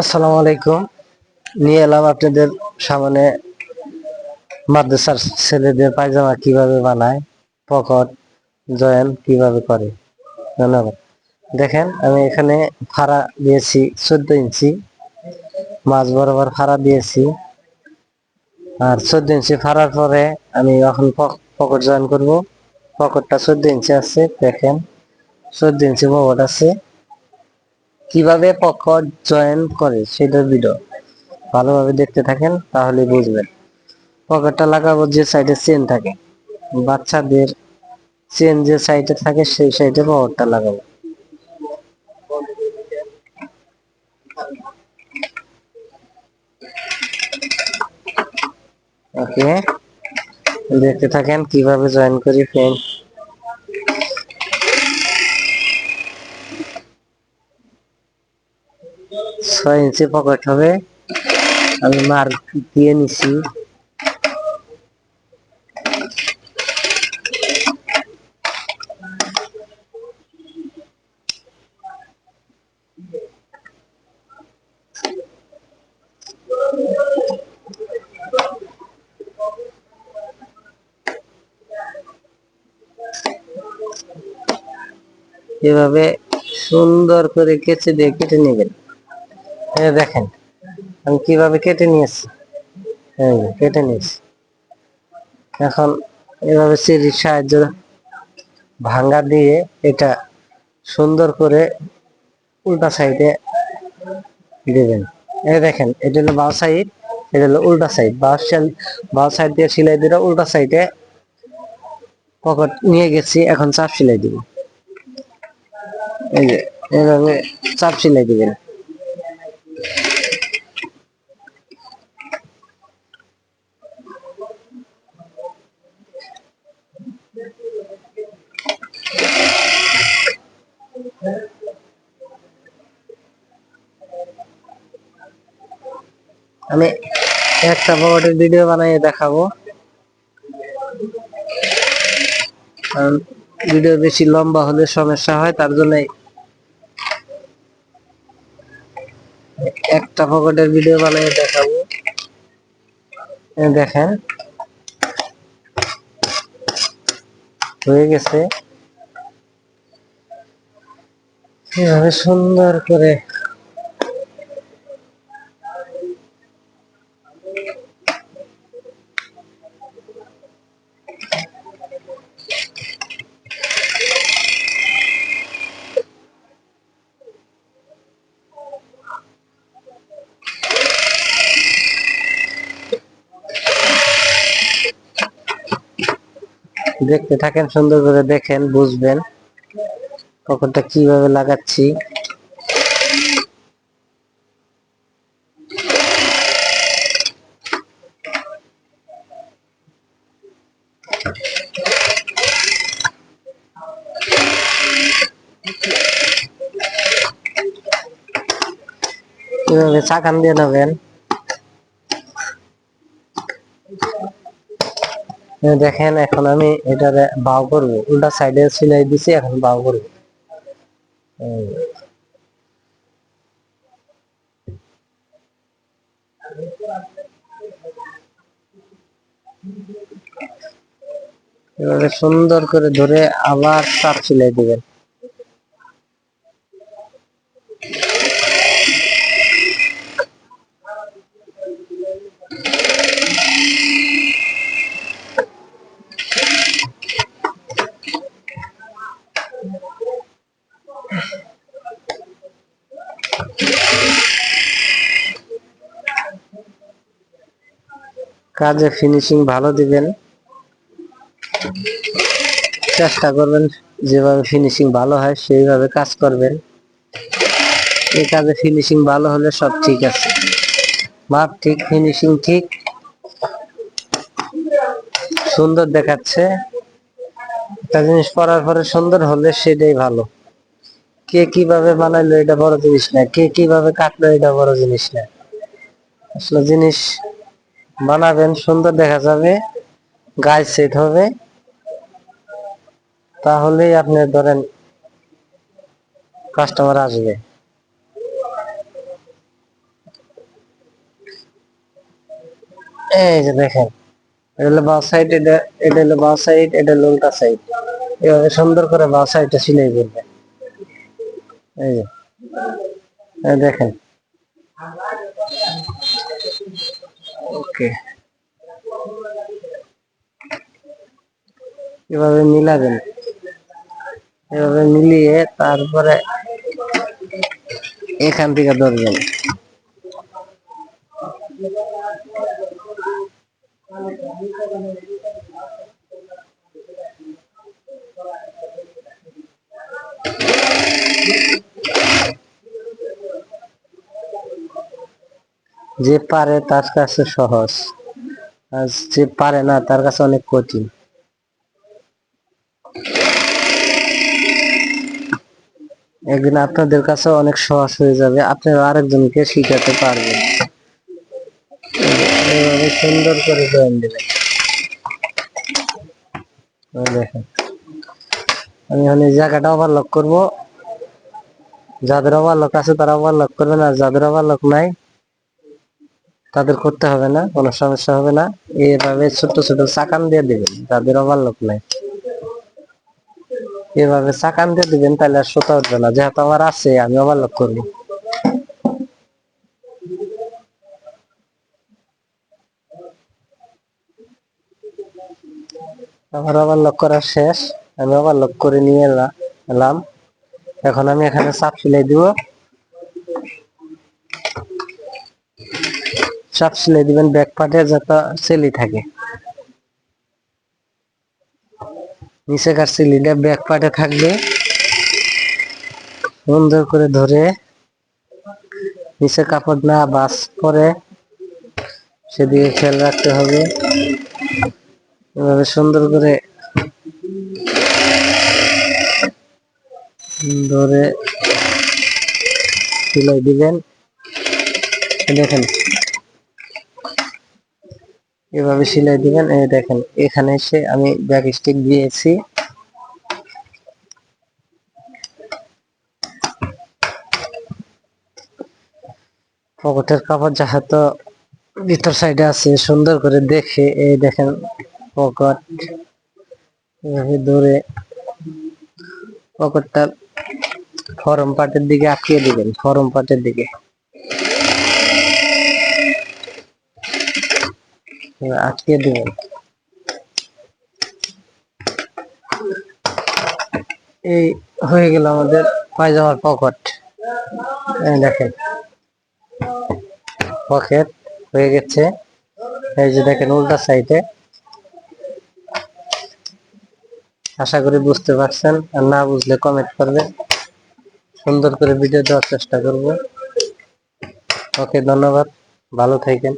আসসালামু আলাইকুম। নিয়ে এলাম আপনাদের সামনে মাদ্রাসার ছেলেদের পায়জামা কীভাবে বানায়, পকেট, জয়েন কীভাবে করে। ধন্যবাদ। দেখেন, আমি এখানে ফাড়া দিয়েছি চোদ্দ ইঞ্চি, মাছ বরাবর ফাড়া দিয়েছি। আর চোদ্দ ইঞ্চি ফাড়ার পরে আমি এখন পকেট জয়েন করব। পকেটটা চোদ্দ ইঞ্চি আছে, দেখেন, চোদ্দ ইঞ্চি পকেট আছে। কীভাবে পকেট জয়েন করে সেটার ভিডিও ভালোভাবে দেখতে থাকেন তাহলে বুঝবেন। পকেটটা লাগাবো যে সাইডে চেন থাকে, বাচ্চাদের চেন যে সাইডে থাকে সেই সাইডে পকেটটা লাগাবো। ওকে দেখতে থাকেন কীভাবে জয়েন করি ফ্রেন্ড ছয় ইঞ্চি পকেট হবে। আমি মার্ক দিয়ে নিছি। এভাবে সুন্দর করে কেচে দিয়ে কেটে নেবেন। দেখেন, আমি কীভাবে কেটে নিয়েছি? কেটে নিয়েছি। এখন এভাবে সিঁড়ির সাহায্য ভাঙ্গা দিয়ে এটা সুন্দর করে উল্টা সাইডে দিবেন এই দেখেন, এটা হলো বাঁ সাইড, এটা হলো উল্টা সাইড। বাঁ সাইড বাঁ সাইড দিয়ে সেলাই দিলে উল্টা সাইডে পকেট নিয়ে গেছি, এখন চাপ সেলাই দিব। এই যে এইভাবে চাপ সেলাই দিবেন। আমি একটা পকেটের ভিডিও বানিয়ে দেখাবো। কারণ ভিডিও বেশি লম্বা হলে সমস্যা হয়, তার জন্য একটা পকেটের ভিডিও বানিয়ে দেখাবো। দেখেন, হয়ে গেছে। সুন্দর করে দেখতে থাকেন সুন্দর করে দেখেন বুঝবেন পকেটটা কীভাবে লাগাচ্ছি। কীভাবে চাকান দিয়ে নেবেন। দেখেন, এখন আমি এটা বাউ করব। উল্টা সাইডে সিলাই দিছি, এখন বাউ করব। সুন্দর করে ধরে আবার চাপ সিলাই দিবেন। কাজে ফিনিশিং ভালো দিবেন। চেষ্টা করবেন যেভাবে ফিনিশিং ভালো হয় সেইভাবে কাজ করবেন। এই কাজে ফিনিশিং ভালো হলে সব ঠিক আছে। মাপ ঠিক ফিনিশিং ঠিক। সুন্দর দেখাচ্ছে। একটা জিনিস পরার পরে সুন্দর হলে সেটাই ভালো। কে কীভাবে বানাইলো এটা বড় জিনিস না, কে কীভাবে কাটলো এটা বড় জিনিস না। আসলে জিনিস বানাবেন, সুন্দর দেখা যাবে গায়ে সেট হবে। তাহলেই আপনি ধরেন কাস্টমার আসবে। এই যে দেখেন, এটা হলো বাঁ সাইড এটা এটা হলো বাঁ সাইড এটা হলো উল্টা সাইড এভাবে সুন্দর করে বাঁ সাইডটা সিলাই করবে এই যে দেখেন। ওকে। এভাবে মিলাবেন। এভাবে মিলিয়ে তারপরে এখান থেকে ধরবেন। যে পারে তার কাছে সহজ, আর যে পারে না তার কাছে অনেক কঠিন। একদিন আপনাদের কাছে অনেক সহজ হয়ে যাবে, আপনারা আরেকজনকে শিখাতে পারবেন। সুন্দর করে জয়েন দেবেন দেখেন, আমি এখন এই জায়গাটা ওভারলক করব। যাদের ওভারলক আছে তারা ওভারলক করবেন, আর যাদের ওভারলক নাই তাদের করতে হবে না, কোনো সমস্যা হবে না। এভাবে ছোট ছোট চাকান দিয়ে দিবেন, যাদের লোক নাই। এভাবে চাকান দিয়ে দিবেন, তাহলে আর সুতা উঠবে না। যেহেতু আমার আছে, আমি ওভারলক করব আমার ওভারলক করা শেষ, আমি ওভারলক করে নিয়ে এলা- এলাম। এখন আমি এখানে চাপ সিলাই দিব। চাপ সিলাই দিবেন ব্যাক পার্টে যাতে সেলি থাকে। নিচে নিচেকার সিলিটা ব্যাক পার্টে থাকবে। সুন্দর করে ধরে। নিচে কাপড় না, বাস পরে। সেদিকে খেয়াল রাখতে হবে। এভাবে সুন্দর করে ধরে সিলাই দিবেন। দেখেন। এভাবে সেলাই দিবেন, এই দেখেন, এখানে এসে আমি ব্যাক স্টিক দিয়েছি। পকেটের কাপড় যেহেতু ভিতর সাইডে আছে, সুন্দর করে দেখে, এই দেখেন পকেট, এভাবে ধরে পকেটটা ফরম পার্টের দিকে আটকিয়ে দিবেন, ফরম পার্টের দিকে। আটকে দিবেন এই হয়ে গেল আমাদের পায়জামার পকেট। দেখেন। পকেট হয়ে গেছে। এই যে দেখেন উল্টা সাইডে। আশা করি বুঝতে পারছেন। আর না বুঝলে কমেন্ট করবেন। সুন্দর করে ভিডিও দেওয়ার চেষ্টা করব। ওকে, ধন্যবাদ। ভালো থাকেন।